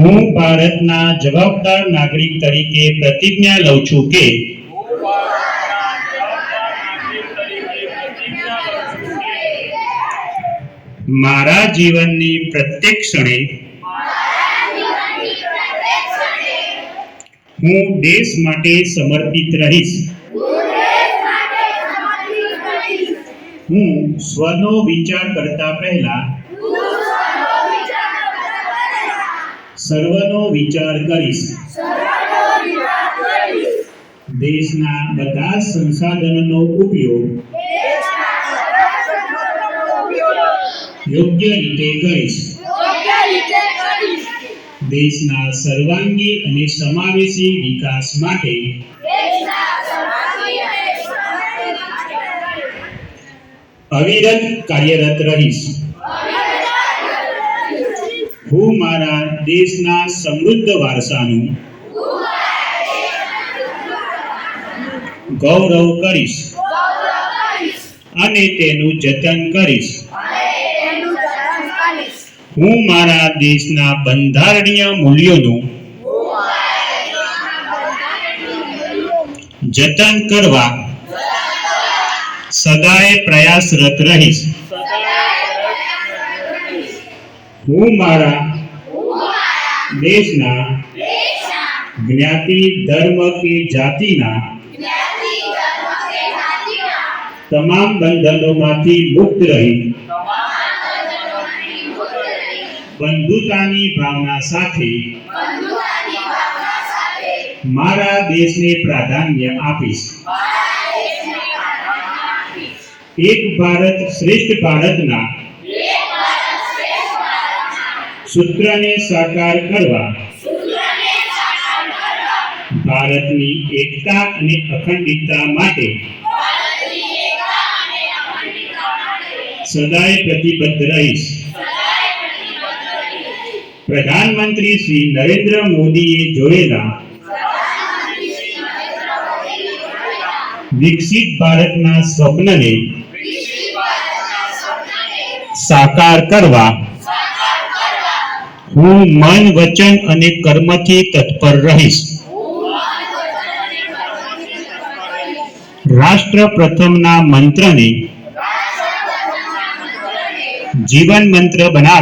હું ભારતના જવાબદાર નાગરિક તરીકે પ્રતિજ્ઞા લઉં છું કે મારા જીવનની પ્રત્યેક ક્ષણે હું દેશ માટે સમર્પિત રહીશ. હું સ્વનો વિચાર કરતા પહેલા સર્વનો વિચાર કરીશ. દેશના બધા સંસાધનોનો ઉપયોગ યોગ્ય રીતે કરીશ. દેશના સર્વાંગી અને સમાવેશી વિકાસ માટે અવિરત કાર્યરત રહીશ. હું મારા દેશના સમૃદ્ધ વારસાનું ગૌરવ કરીશ અને તેનું જતન કરીશ. હું મારા દેશના બંધારણીય મૂલ્યોનું જતન કરવા સદાય પ્રયાસરત રહીશ. હું મારા દેશના જ્ઞાતિ ધર્મ કે જાતિના તમામ બંધનોમાંથી મુક્ત રહી. બંધુતાની ભાવના સાથે મારા દેશને પ્રાધાન્ય આપીશ. એક ભારત શ્રેષ્ઠ ભારતના સૂત્રને સાકાર કરવા. ભારતની એકતા અને અખંડિતતા માટે. સદાય પ્રતિબદ્ધ રહીશ. પ્રધાનમંત્રી શ્રી નરેન્દ્ર મોદીએ જોયેલા વિકસિત ભારતના સ્વપ્નને સાકાર કરવા હું મન વચન અને કર્મથી તત્પર રહીશ. રાષ્ટ્ર પ્રથમના મંત્રને જીવન મંત્ર બનાવી